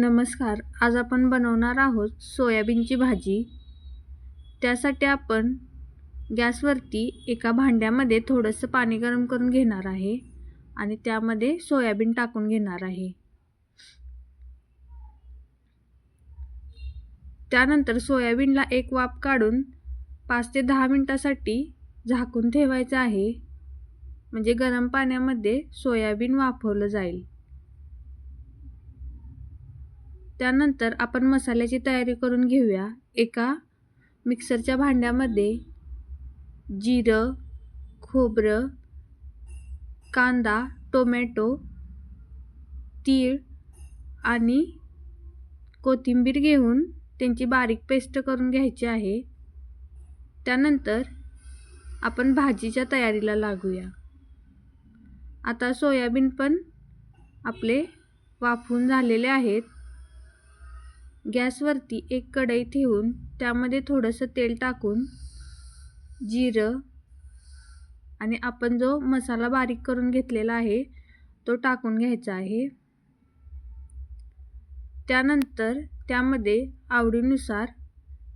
नमस्कार आज आपण बनवणार आहोत सोयाबीनची भाजी. त्यासाठी आपण गॅसवरती एका भांड्यामध्ये थोडंसं पाणी गरम करून घेणार आहे आणि त्यामध्ये सोयाबीन टाकून घेणार आहे. त्यानंतर सोयाबीनला एक वाफ काढून पाच ते दहा मिनटासाठी झाकून ठेवायचं आहे. म्हणजे गरम पाण्यामध्ये सोयाबीन वाफवलं जाईल. त्यानंतर आपण मसाल्याची तयारी करून घेऊया. एका मिक्सरच्या भांड्यामध्ये जिरं खोबरं कांदा टोमॅटो तीळ आणि कोथिंबीर घेऊन त्यांची बारीक पेस्ट करून घ्यायची आहे. त्यानंतर आपण भाजीच्या तयारीला लागूया. आता सोयाबीन पण आपले वाफून झालेले आहेत. गॅसवरती एक कढई ठेवून त्यामध्ये थोडंसं तेल टाकून जिरं आणि आपण जो मसाला बारीक करून घेतलेला आहे तो टाकून घ्यायचा आहे. त्यानंतर त्यामध्ये आवडीनुसार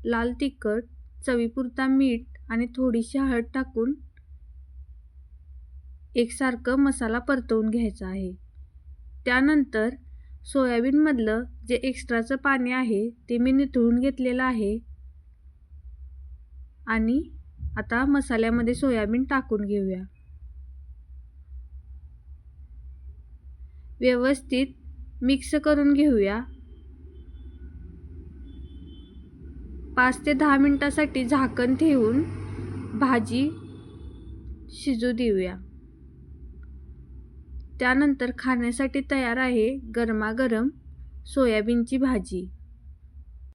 लाल तिखट चवीपुरता मीठ आणि थोडीशी हळद टाकून एकसारखं मसाला परतवून घ्यायचा आहे. त्यानंतर सोयाबीनमधलं जे एक्स्ट्राचं पाणी आहे ते मी निथळून घेतलेलं आहे. आणि आता मसाल्यामध्ये सोयाबीन टाकून घेऊया. व्यवस्थित मिक्स करून घेऊया. पाच ते दहा मिनटासाठी झाकण ठेवून भाजी शिजू देऊया. त्यानंतर खाण्यासाठी तयार आहे गरमागरम सोयाबीनची भाजी.